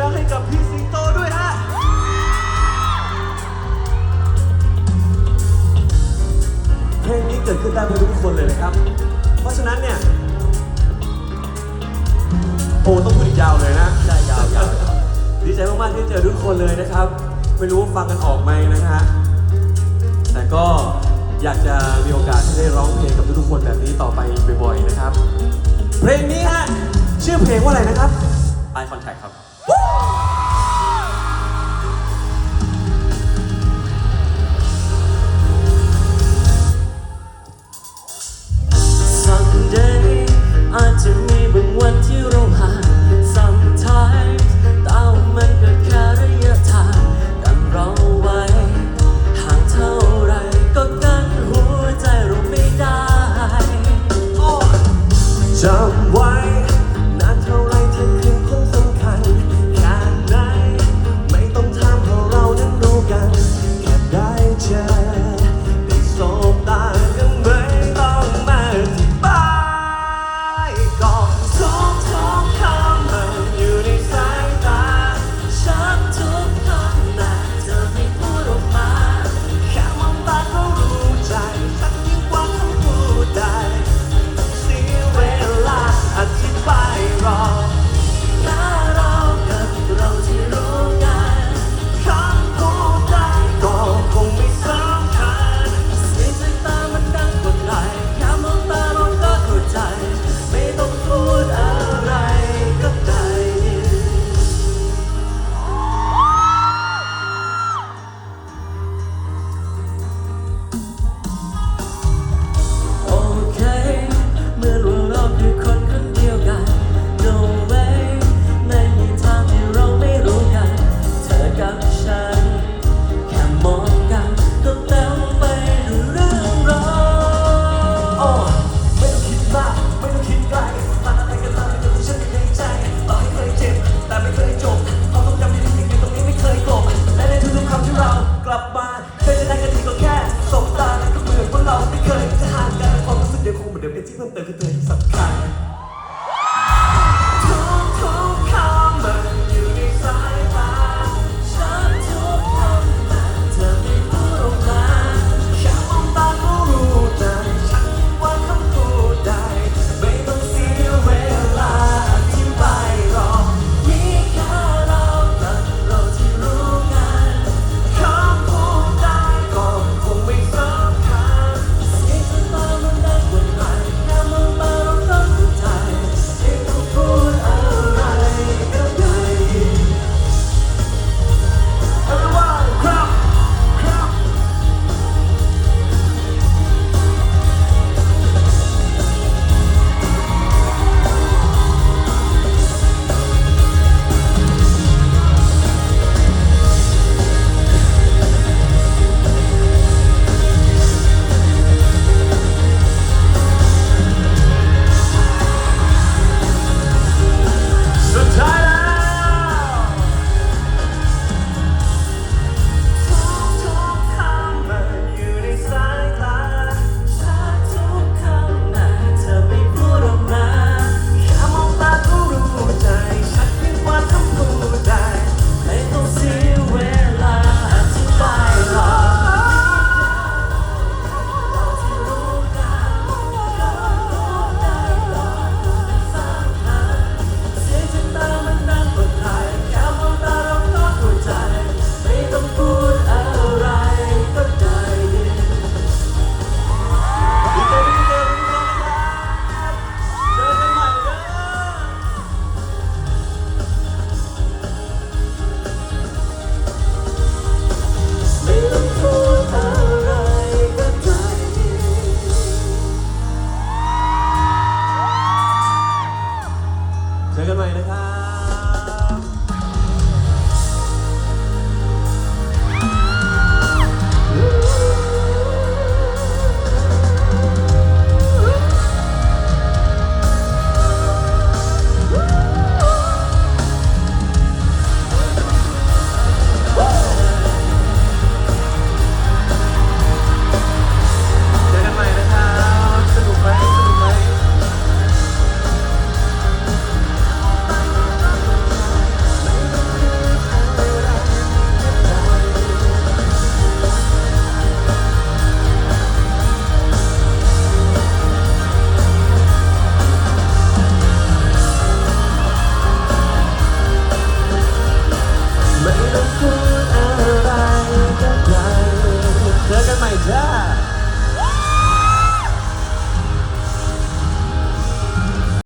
ดังให้กับพี่สิงโตด้วยฮะเพลงนี้เกิดขึ้นได้เพื่อทุกคนเลยนะครับ เพราะฉะนั้นเนี่ย โอ้ต้องพูดอีกยาวเลยนะได้ยาวยาวดีใจมากๆที่เจอทุกคนเลยนะครับ ไม่รู้ว่าฟังกันออกไหมนะฮะ แต่ก็อยากจะมีโอกาสที่ได้ร้องเพลงกับทุกๆคนแบบนี้ต่อไปบ่อยๆนะครับ เพลงนี้ฮะชื่อเพลงว่าอะไรนะครับ Eye contact ครับ Talk, talk, เดี๋ยวเป็นที่เพิ่มเติมคือเธอที่สำคัญ Look at my dad.